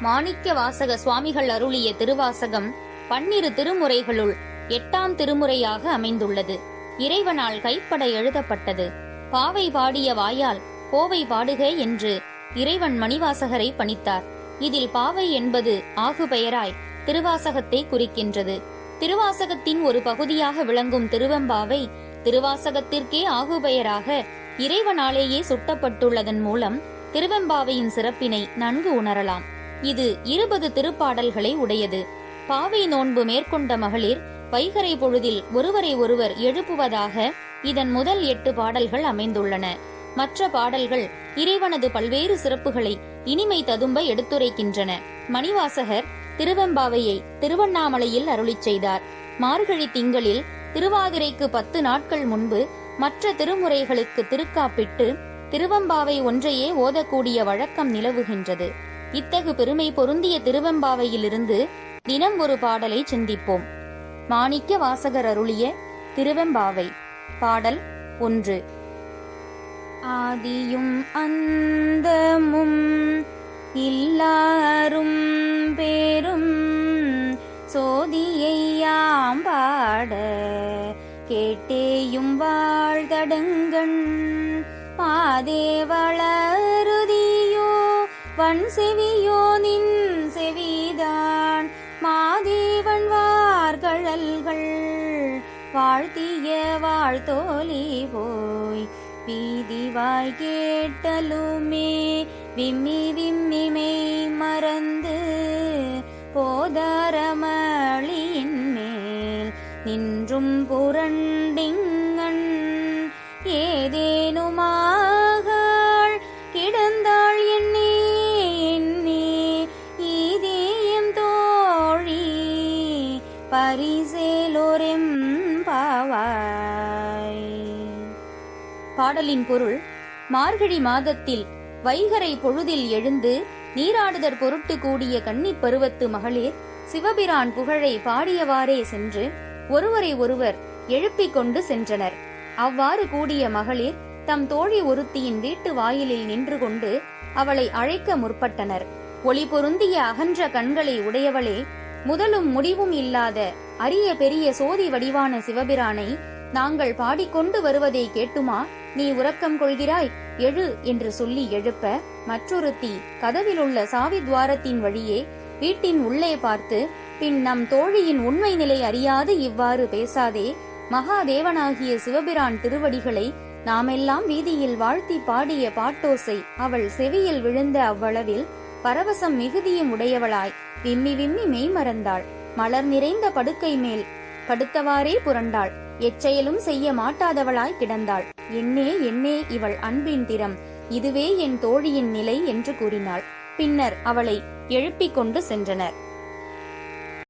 மாணிக்க வாசக சுவாமிகள் அருளிய திருவாசகம் பன்னிரு திருமுறைகளுள் எட்டாம் திருமுறையாக அமைந்துள்ளது. இறைவனால் கைப்பட எழுதப்பட்டது. பாவை பாடிய வாயால் கோவை பாடுக என்று இறைவன் மணிவாசகரை பணித்தார். இதில் பாவை என்பது ஆகு பெயராய் திருவாசகத்தை குறிக்கின்றது. திருவாசகத்தின் ஒரு பகுதியாக விளங்கும் திருவெம்பாவை திருவாசகத்திற்கே ஆகுபெயராக இறைவனாலேயே சுட்டப்பட்டுள்ளதன் மூலம் திருவெம்பாவையின் சிறப்பினை நன்கு உணரலாம். இது இருபது திருப்பாடல்களை உடையது. பாவை நோன்பு மேற்கொண்ட மகளிர் வைகரை பொழுதில் ஒருவரை ஒருவர் எழுப்புவதாக இதன் முதல் எட்டு பாடல்கள் அமைந்துள்ளன. மற்ற பாடல்கள் இறைவனது பல்வேறு சிறப்புகளை இனிமை ததும்ப எடுத்துரைக்கின்றன. மணிவாசகர் திருவெம்பாவையை திருவண்ணாமலையில் அருளிச் செய்தார். மார்கழி திங்களில் திருவாதிரைக்கு பத்து நாட்கள் முன்பு மற்ற திருமுறைகளுக்கு திருக்காப்பிட்டு திருவம்பாவை ஒன்றையே ஓதக்கூடிய வழக்கம் நிலவுகின்றது. இத்தகு பெருமை பொருந்திய திருவெம்பாவையிலிருந்து தினம் ஒரு பாடலை சிந்திப்போம். மாணிக்க வாசகர் அருளிய திருவெம்பாவை பாடல் ஒன்று. ஆதியும் அந்தமும் இல்லாரும் பேரும் சோதியையாம் பாட கேட்டேயும் வாழ்தடங்கண். மாதேவள வன் செவியோ நின் செவிதான். மாதேவன் வார்கழல்கள் வாழ்த்திய வாழ்த்தோலி போய். பீதிவாய் கேட்டலுமே விம்மி விம்மிமை மறந்து போதாரமளியின் மேல். நின்றும் புரண்டிங்கண் ஏதேனுமா பரிசேலோரெம் பாவாய் பாடலின் பொருள் மார்கழி மாதத்தில் வைகரை பொழுதில் எழுந்து நீராடுதற் பொருட்டு கூடிய கன்னிப் பருவத்து மகளிர் சிவபிரான் புகழை பாடியவாறே சென்று ஒருவரை ஒருவர் எழுப்பிக் கொண்டு சென்றனர். அவ்வாறு கூடிய மகளிர் தம் தோழி ஒருத்தியின் வீட்டு வாயிலில் நின்று கொண்டு அவளை அழைக்க முற்பட்டனர். ஒளி பொருந்திய அகன்ற கண்களை உடையவளே முதலும் முடிவும் இல்லாத அரிய பெரிய சோதி வடிவான சிவபிரானை நாங்கள் பாடிக்கொண்டு வருவதை கேட்டுமா? நீ உறக்கம் கொள்கிறாய் எழு என்று சொல்லி எழுப்ப மற்றொருத்தி கதவிலுள்ள சாவி துவாரத்தின் வழியே வீட்டின் உள்ளே பார்த்து பின் நம் தோழியின் உண்மை நிலை அறியாது இவ்வாறு பேசாதே மகாதேவனாகிய சிவபிரான் திருவடிகளை நாமெல்லாம் வீதியில் வாழ்த்தி பாடிய பாட்டோசை அவள் செவியில் விழுந்த அவ்வளவில் பரவசம் மிகுதியும் உடையவளாய். விம்மி விம்மி மெய்மறந்தாள் மலர் நிறைந்த படுக்கை மேல் படுத்தவாறே புரண்டாள். எச்செயலும் செய்ய மாட்டாதவளாய் கிடந்தாள். என்னே என்னே இவள் அன்பின் திறம். இதுவே என் தோழியின் நிலை என்று கூறினாள். பின்னர் அவளை எழுப்பிக் கொண்டு சென்றனர்.